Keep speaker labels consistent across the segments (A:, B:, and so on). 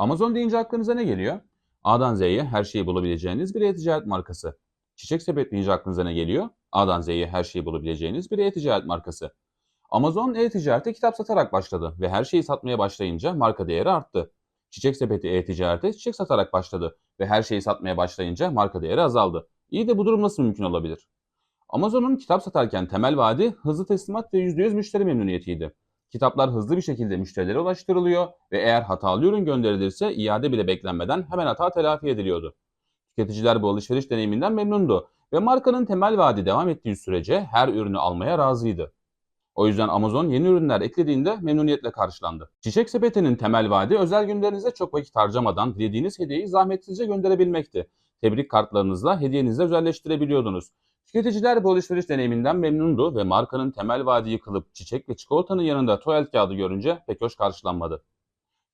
A: Amazon deyince aklınıza ne geliyor? A'dan Z'ye her şeyi bulabileceğiniz bir e-ticaret markası. Çiçek sepet deyince aklınıza ne geliyor? A'dan Z'ye her şeyi bulabileceğiniz bir e-ticaret markası. Amazon e-ticarete kitap satarak başladı ve her şeyi satmaya başlayınca marka değeri arttı. Çiçek sepeti e-ticarete çiçek satarak başladı ve her şeyi satmaya başlayınca marka değeri azaldı. İyi de bu durum nasıl mümkün olabilir? Amazon'un kitap satarken temel vaadi hızlı teslimat ve %100 müşteri memnuniyetiydi. Kitaplar hızlı bir şekilde müşterilere ulaştırılıyor ve eğer hatalı ürün gönderilirse iade bile beklenmeden hemen hata telafi ediliyordu. Tüketiciler bu alışveriş deneyiminden memnundu ve markanın temel vaadi devam ettiği sürece her ürünü almaya razıydı. O yüzden Amazon yeni ürünler eklediğinde memnuniyetle karşılandı. Çiçek sepetinin temel vaadi özel günlerinize çok vakit harcamadan dilediğiniz hediyeyi zahmetsizce gönderebilmekti. Tebrik kartlarınızla hediyenizi özelleştirebiliyordunuz. Tüketiciler bu alışveriş deneyiminden memnundu ve markanın temel vaadi yıkılıp çiçek ve çikolatanın yanında tuvalet kağıdı görünce pek hoş karşılanmadı.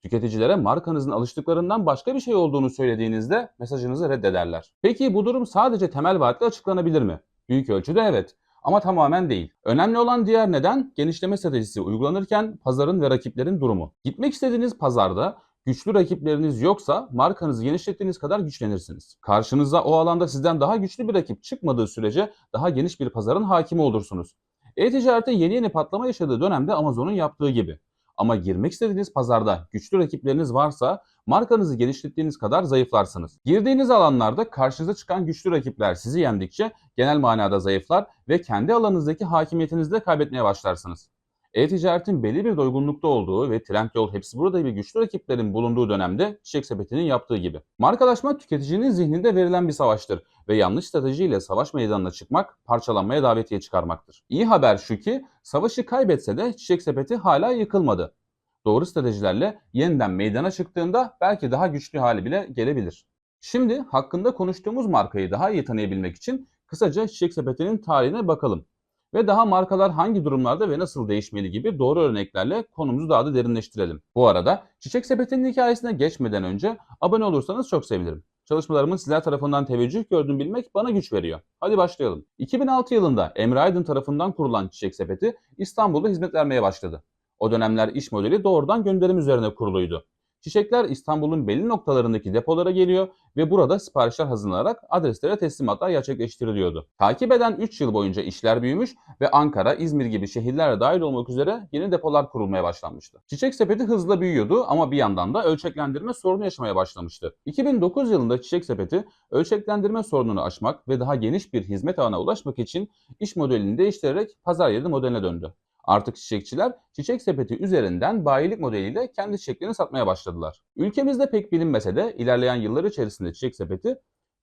A: Tüketicilere markanızın alıştıklarından başka bir şey olduğunu söylediğinizde mesajınızı reddederler. Peki bu durum sadece temel vaatle açıklanabilir mi? Büyük ölçüde evet ama tamamen değil. Önemli olan diğer neden genişleme stratejisi uygulanırken pazarın ve rakiplerin durumu. Gitmek istediğiniz pazarda güçlü rakipleriniz yoksa markanızı genişlettiğiniz kadar güçlenirsiniz. Karşınıza o alanda sizden daha güçlü bir rakip çıkmadığı sürece daha geniş bir pazarın hakimi olursunuz. E-ticarette yeni yeni patlama yaşadığı dönemde Amazon'un yaptığı gibi. Ama girmek istediğiniz pazarda güçlü rakipleriniz varsa markanızı genişlettiğiniz kadar zayıflarsınız. Girdiğiniz alanlarda karşınıza çıkan güçlü rakipler sizi yendikçe genel manada zayıflar ve kendi alanınızdaki hakimiyetinizi de kaybetmeye başlarsınız. E-ticaretin belli bir doygunlukta olduğu ve Trendyol hepsi burada gibi güçlü rakiplerin bulunduğu dönemde Çiçek Sepeti'nin yaptığı gibi. Markalaşma tüketicinin zihninde verilen bir savaştır ve yanlış stratejiyle savaş meydanına çıkmak parçalanmaya davetiye çıkarmaktır. İyi haber şu ki savaşı kaybetse de Çiçek Sepeti hala yıkılmadı. Doğru stratejilerle yeniden meydana çıktığında belki daha güçlü hali bile gelebilir. Şimdi hakkında konuştuğumuz markayı daha iyi tanıyabilmek için kısaca Çiçek Sepeti'nin tarihine bakalım ve daha markalar hangi durumlarda ve nasıl değişmeli gibi doğru örneklerle konumuzu daha da derinleştirelim. Bu arada Çiçek Sepeti'nin hikayesine geçmeden önce abone olursanız çok sevinirim. Çalışmalarımın sizler tarafından teveccüh gördüğünü bilmek bana güç veriyor. Hadi başlayalım. 2006 yılında Emre Aydın tarafından kurulan Çiçek Sepeti İstanbul'da hizmet vermeye başladı. O dönemler iş modeli doğrudan gönderim üzerine kuruluydu. Çiçekler İstanbul'un belli noktalarındaki depolara geliyor ve burada siparişler hazırlanarak adreslere teslimatlar gerçekleştiriliyordu. Takip eden 3 yıl boyunca işler büyümüş ve Ankara, İzmir gibi şehirlere dahil olmak üzere yeni depolar kurulmaya başlanmıştı. Çiçek sepeti hızla büyüyordu ama bir yandan da ölçeklendirme sorunu yaşamaya başlamıştı. 2009 yılında Çiçek sepeti ölçeklendirme sorununu aşmak ve daha geniş bir hizmet ağına ulaşmak için iş modelini değiştirerek pazar yeri modeline döndü. Artık çiçekçiler çiçek sepeti üzerinden bayilik modeliyle kendi çiçeklerini satmaya başladılar. Ülkemizde pek bilinmese de ilerleyen yıllar içerisinde çiçek sepeti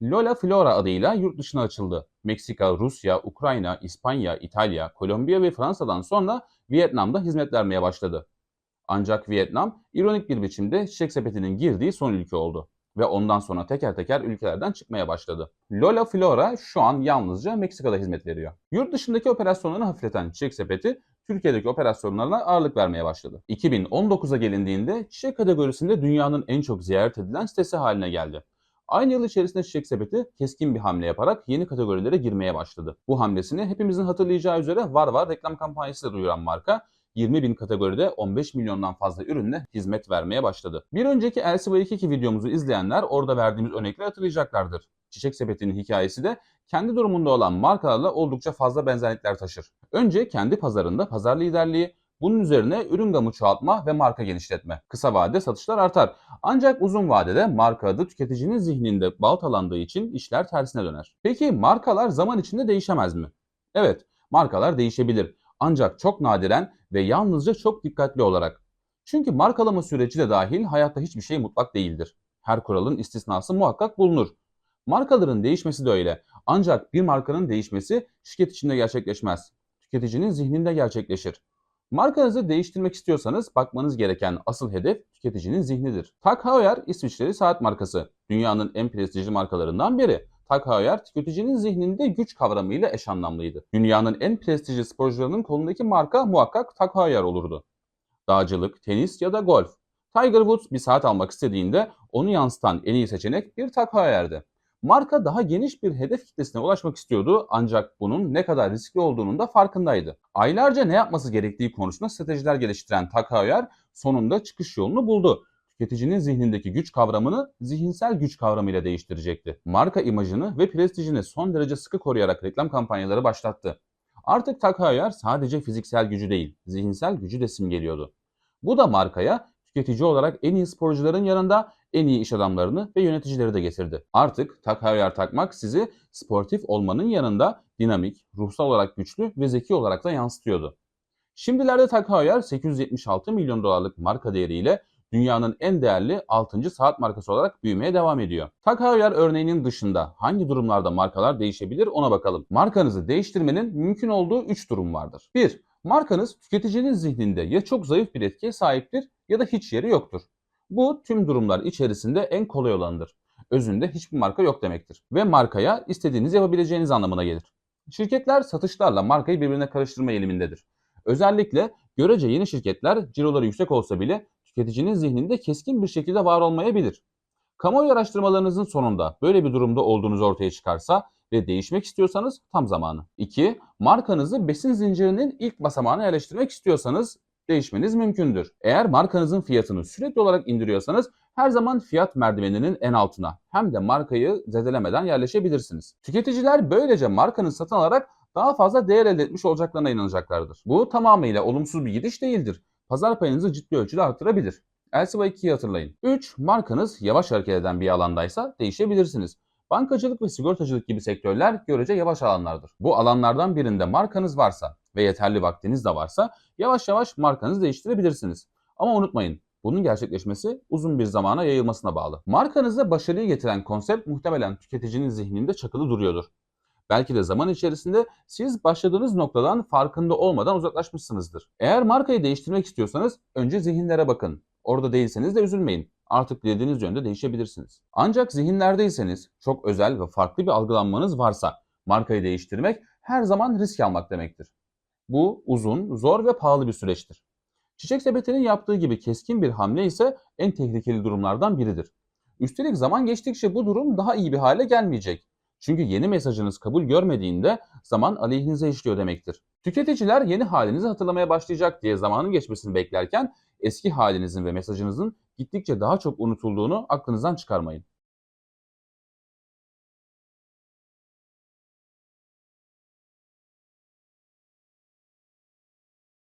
A: Lola Flora adıyla yurt dışına açıldı. Meksika, Rusya, Ukrayna, İspanya, İtalya, Kolombiya ve Fransa'dan sonra Vietnam'da hizmet vermeye başladı. Ancak Vietnam ironik bir biçimde çiçek sepetinin girdiği son ülke oldu ve ondan sonra teker teker ülkelerden çıkmaya başladı. Lola Flora şu an yalnızca Meksika'da hizmet veriyor. Yurt dışındaki operasyonlarını hafifleten Çiçek Sepeti Türkiye'deki operasyonlarına ağırlık vermeye başladı. 2019'a gelindiğinde çiçek kategorisinde dünyanın en çok ziyaret edilen sitesi haline geldi. Aynı yıl içerisinde Çiçek Sepeti keskin bir hamle yaparak yeni kategorilere girmeye başladı. Bu hamlesini hepimizin hatırlayacağı üzere var var reklam kampanyası da duyuran marka 20 bin kategoride 15 milyondan fazla ürünle hizmet vermeye başladı. Bir önceki LCV22 videomuzu izleyenler orada verdiğimiz örnekleri hatırlayacaklardır. Çiçek Sepeti'nin hikayesi de kendi durumunda olan markalarla oldukça fazla benzerlikler taşır. Önce kendi pazarında pazar liderliği, bunun üzerine ürün gamı çoğaltma ve marka genişletme. Kısa vadede satışlar artar. Ancak uzun vadede marka adı tüketicinin zihninde baltalandığı için işler tersine döner. Peki markalar zaman içinde değişemez mi? Evet, markalar değişebilir. Ancak çok nadiren ve yalnızca çok dikkatli olarak. Çünkü markalama süreci de dahil hayatta hiçbir şey mutlak değildir. Her kuralın istisnası muhakkak bulunur. Markaların değişmesi de öyle. Ancak bir markanın değişmesi şirket içinde gerçekleşmez. Tüketicinin zihninde gerçekleşir. Markanızı değiştirmek istiyorsanız bakmanız gereken asıl hedef tüketicinin zihnidir. Tag Heuer İsviçreli saat markası. Dünyanın en prestijli markalarından biri. Tag Heuer tüketicinin zihninde güç kavramıyla eş anlamlıydı. Dünyanın en prestijli sporcularının kolundaki marka muhakkak Tag Heuer olurdu. Dağcılık, tenis ya da golf. Tiger Woods bir saat almak istediğinde onu yansıtan en iyi seçenek bir Tag Heuer'di. Marka daha geniş bir hedef kitlesine ulaşmak istiyordu ancak bunun ne kadar riskli olduğunun da farkındaydı. Aylarca ne yapması gerektiği konusunda stratejiler geliştiren Tag Heuer sonunda çıkış yolunu buldu. tüketicinin zihnindeki güç kavramını zihinsel güç kavramıyla değiştirecekti. Marka imajını ve prestijini son derece sıkı koruyarak reklam kampanyaları başlattı. Artık Takahayar sadece fiziksel gücü değil, zihinsel gücü de simgeliyordu. Bu da markaya tüketici olarak en iyi sporcuların yanında en iyi iş adamlarını ve yöneticileri de getirdi. Artık Takahayar takmak sizi sportif olmanın yanında dinamik, ruhsal olarak güçlü ve zeki olarak da yansıtıyordu. Şimdilerde Takahayar 876 milyon dolarlık marka değeriyle dünyanın en değerli 6. saat markası olarak büyümeye devam ediyor. Takahayar örneğinin dışında hangi durumlarda markalar değişebilir ona bakalım. Markanızı değiştirmenin mümkün olduğu 3 durum vardır. 1. Markanız tüketicinin zihninde ya çok zayıf bir etkiye sahiptir ya da hiç yeri yoktur. Bu tüm durumlar içerisinde en kolay olanıdır. Özünde hiçbir marka yok demektir. Ve markaya istediğiniz yapabileceğiniz anlamına gelir. Şirketler satışlarla markayı birbirine karıştırma eğilimindedir. Özellikle görece yeni şirketler ciroları yüksek olsa bile tüketicinin zihninde keskin bir şekilde var olmayabilir. Kamuoyu araştırmalarınızın sonunda böyle bir durumda olduğunuz ortaya çıkarsa ve değişmek istiyorsanız tam zamanı. 2. Markanızı besin zincirinin ilk basamağına yerleştirmek istiyorsanız değişmeniz mümkündür. Eğer markanızın fiyatını sürekli olarak indiriyorsanız her zaman fiyat merdiveninin en altına hem de markayı zedelemeden yerleşebilirsiniz. Tüketiciler böylece markanızı satın alarak daha fazla değer elde etmiş olacaklarına inanacaklardır. Bu tamamıyla olumsuz bir gidiş değildir. Pazar payınızı ciddi ölçüde arttırabilir. Elsiva 2'yi hatırlayın. 3. Markanız yavaş hareket eden bir alandaysa değişebilirsiniz. Bankacılık ve sigortacılık gibi sektörler görece yavaş alanlardır. Bu alanlardan birinde markanız varsa ve yeterli vaktiniz de varsa yavaş yavaş markanızı değiştirebilirsiniz. Ama unutmayın bunun gerçekleşmesi uzun bir zamana yayılmasına bağlı. Markanıza başarıyı getiren konsept muhtemelen tüketicinin zihninde çakılı duruyordur. Belki de zaman içerisinde siz başladığınız noktadan farkında olmadan uzaklaşmışsınızdır. Eğer markayı değiştirmek istiyorsanız önce zihinlere bakın. Orada değilseniz de üzülmeyin. Artık dilediğiniz yönde değişebilirsiniz. Ancak zihinlerdeyseniz, çok özel ve farklı bir algılanmanız varsa markayı değiştirmek her zaman risk almak demektir. Bu uzun, zor ve pahalı bir süreçtir. Çiçek sepetinin yaptığı gibi keskin bir hamle ise en tehlikeli durumlardan biridir. Üstelik zaman geçtikçe bu durum daha iyi bir hale gelmeyecek. Çünkü yeni mesajınız kabul görmediğinde zaman aleyhinize işliyor demektir. Tüketiciler yeni halinizi hatırlamaya başlayacak diye zamanın geçmesini beklerken eski halinizin ve mesajınızın gittikçe daha çok unutulduğunu aklınızdan çıkarmayın.